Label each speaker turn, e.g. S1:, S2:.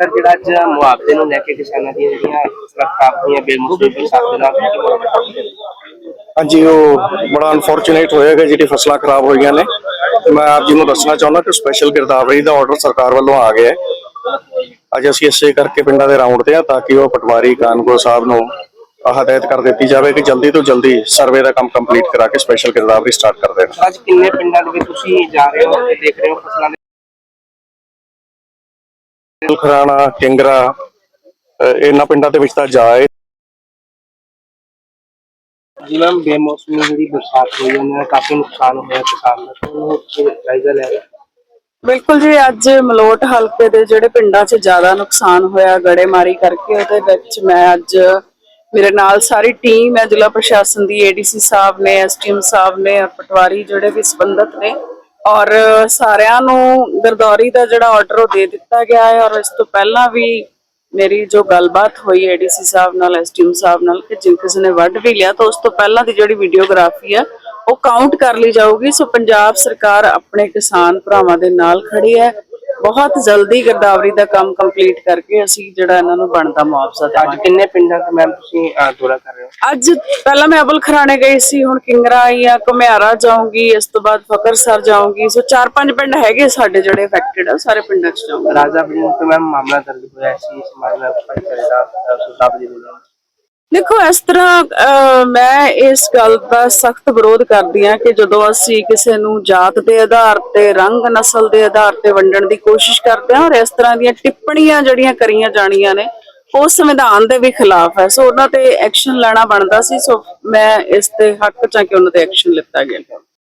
S1: Sir ਜਿਹੜਾ ਅੱਜ ਮੁਆਵਜ਼ੇ ਨੂੰ ਲੈ ਕੇ ਕਿਸਾਨਾਂ ਦੀਆਂ ਜਿਹੜੀਆਂ ਹੋਈਆਂ ਬੇਮੌਸਮੀ ਬਰਸਾਤ ਦੇ ਨਾਲ ਕੀ
S2: ਹਾਂਜੀ ਉਹ ਬੜਾ ਅਨਫੋਰਚੂਨੇਟ ਹੋਏਗਾ ਜਿਹੜੀ ਫਸਲਾਂ ਖਰਾਬ ਹੋਈਆਂ ਨੇ। ਮੈਂ ਆਪ ਜੀ ਨੂੰ ਦੱਸਣਾ ਚਾਹੁੰਦਾ ਕਿ ਸਪੈਸ਼ਲ ਗਿਰਦਾਵਰੀ ਦਾ ਆਰਡਰ ਸਰਕਾਰ ਵੱਲੋਂ ਆ ਗਿਆ ਹੈ। ਅੱਜ ਅਸੀਂ ਇਸੇ ਕਰਕੇ ਪਿੰਡਾਂ ਦੇ ਰਾਉਂਡ ਤੇ ਆ ਤਾਂ ਕਿ ਉਹ ਪਟਵਾਰੀ ਕਾਨਗੋ ਸਾਹਿਬ ਨੂੰ ਹਦਾਇਤ ਕਰ ਦਿੱਤੀ ਜਾਵੇ ਕਿ ਜਲਦੀ ਤੋਂ ਜਲਦੀ ਸਰਵੇ ਦਾ ਕੰਮ ਕੰਪਲੀਟ ਕਰਾ ਕੇ ਸਪੈਸ਼ਲ ਗਿਰਦਾਵਰੀ ਸਟਾਰਟ ਕਰ ਦੇਣ।
S1: ਅੱਜ ਕਿੰਨੇ ਪਿੰਡਾਂ ਦੇ ਵਿੱਚ ਤੁਸੀਂ ਜਾ ਰਹੇ ਹੋ ਤੇ ਦੇਖ ਰਹੇ ਹੋ ਫਸਲਾਂ
S2: ਖਰਾਣਾ ਕਿੰਗਰਾ ਇਹਨਾਂ ਪਿੰਡਾਂ ਦੇ ਵਿੱਚ ਤਾਂ ਜਾਏ।
S1: ਜੀ ਮੈਮ ਬੇਮੌਸਮੀ ਜਿਹੜੀ ਬਰਸਾਤ ਹੋਈ ਹੈ ਉਹਨਾਂ ਨਾਲ ਕਾਫੀ ਨੁਕਸਾਨ ਹੋਇਆ ਕਿਸਾਨ ਦਾ। ਉਹ ਜਾਇਜ਼ਾ ਲੈ ਰਹੇ
S3: ਬਿਲਕੁਲ ਜੀ ਅੱਜ ਮਲੋਟ ਹਲਕੇ ਦੇ ਜਿਹੜੇ ਪਿੰਡਾਂ 'ਚ ਜ਼ਿਆਦਾ ਨੁਕਸਾਨ ਹੋਇਆ ਗੜੇਮਾਰੀ ਕਰਕੇ ਉਹਦੇ ਵਿੱਚ ਮੈਂ ਅੱਜ ਮੇਰੇ ਨਾਲ ਸਾਰੀ ਟੀਮ ਹੈ ਜ਼ਿਲ੍ਹਾ ਪ੍ਰਸ਼ਾਸਨ ਦੀ ਏਡੀਸੀ ਸਾਹਿਬ ਨੇ ਐਸਟੀਐਮ ਸਾਹਿਬ ਨੇ ਔਰ ਪਟਵਾਰੀ ਜਿਹੜੇ ਵੀ ਸੰਬੰਧਤ ਨੇ ਔਰ ਸਾਰਿਆਂ ਨੂੰ ਗਰਦੌਰੀ ਦਾ ਜਿਹੜਾ ਆਰਡਰ ਉਹ ਦੇ ਦਿੱਤਾ ਗਿਆ ਹੈ ਔਰ ਇਸ ਤੋਂ ਪਹਿਲਾਂ ਵੀ ਮੇਰੀ ਜੋ ਗੱਲਬਾਤ ਹੋਈ ਏਡੀਸੀ ਸਾਹਿਬ ਨਾਲ ਐਸਟੀਐਮ ਸਾਹਿਬ ਨਾਲ ਕਿ ਜੇ ਕਿਸੇ ਨੇ ਵੱਢ ਵੀ ਲਿਆ ਤਾਂ ਉਸ ਤੋਂ ਪਹਿਲਾਂ ਦੀ ਜਿਹੜੀ ਵੀਡੀਓਗ੍ਰਾਫੀ ਹੈ ਉਹ ਕਾਊਂਟ ਕਰ ਲਈ ਜਾਊਗੀ। ਸੋ ਪੰਜਾਬ ਸਰਕਾਰ ਆਪਣੇ ਕਿਸਾਨ ਭਰਾਵਾਂ ਦੇ ਨਾਲ ਖੜੀ ਹੈ। ਬਹੁਤ ਜਲਦੀ ਗਰਦਾਵਰੀ ਦਾ ਕੰਮ ਕੰਪਲੀਟ ਕਰਕੇ ਅਸੀਂ ਜਿਹੜਾ ਇਹਨਾਂ ਨੂੰ ਬਣਦਾ ਮੁਆਵਜ਼ਾ
S1: ਅੱਜ
S3: ਦੇਵਾਂਗੇ
S1: ਕਿੰਨੇ ਪਿੰਡਾਂ ਦਾ ਮੈਮ ਤੁਸੀਂ ਅਹ, ਦੌਰਾ ਕਰ ਰਹੇ ਹੋ?
S3: ਅੱਜ ਪਹਿਲਾਂ ਮੈਂ ਅਬਲ ਖਰਾਣੇ ਗਈ ਸੀ ਹੁਣ ਕਿੰਗਰਾ ਆਈ ਆ ਘੁਮਿਆਰਾ ਜਾਊਂਗੀ ਇਸ ਤੋਂ ਬਾਅਦ ਫਕਰਸਰ ਜਾਊਂਗੀ। ਸੋ ਚਾਰ ਪੰਜ ਪਿੰਡ ਹੈਗੇ ਸਾਡੇ ਜਿਹੜੇ ਅਫੈਕਟਡ ਆ ਸਾਰੇ ਪਿੰਡਾਂ 'ਚ ਜਾਊਂਗੀ।
S1: ਰਾਜਾ ਬਣੀ ਤੋਂ ਮੈਮ ਮਾਮਲਾ ਦਰਜ ਹੋਇਆ ਸੀ ਇਸ ਮਾਮਲੇ ਵਿੱਚ ਭਾਈਚਾਰੇ ਦਾ ਅਹ, ਸੁਝਾਅ ਜੀ ਮਿਲਿਆ
S3: ਦੇਖੋ, ਇਸ ਤਰ੍ਹਾਂ ਮੈਂ ਇਸ ਗੱਲ ਦਾ ਸਖਤ ਵਿਰੋਧ ਕਰਦੀ ਹਾਂ ਕਿ ਜਦੋਂ ਅਸੀਂ ਕਿਸੇ ਨੂੰ ਜਾਤ ਦੇ ਆਧਾਰ ਤੇ, ਰੰਗ ਨਸਲ ਦੇ ਆਧਾਰ ਤੇ ਵੰਡਣ ਦੀ ਕੋਸ਼ਿਸ਼ ਕਰਦੇ ਹਾਂ ਔਰ ਇਸ ਤਰ੍ਹਾਂ ਦੀਆਂ ਟਿੱਪਣੀਆਂ ਜਿਹੜੀਆਂ ਕਰੀਆਂ ਜਾਣੀਆਂ ਨੇ, ਉਹ ਸੰਵਿਧਾਨ ਦੇ ਵੀ ਖਿਲਾਫ ਹੈ। ਸੋ ਉਹਨਾਂ ਤੇ ਐਕਸ਼ਨ ਲੈਣਾ ਬਣਦਾ ਸੀ, ਸੋ ਮੈਂ ਇਸ ਤੇ ਹੱਕ ਚ ਕਿ ਉਹਨਾਂ ਤੇ ਐਕਸ਼ਨ ਲਿੱਤਾ ਗਿਆ।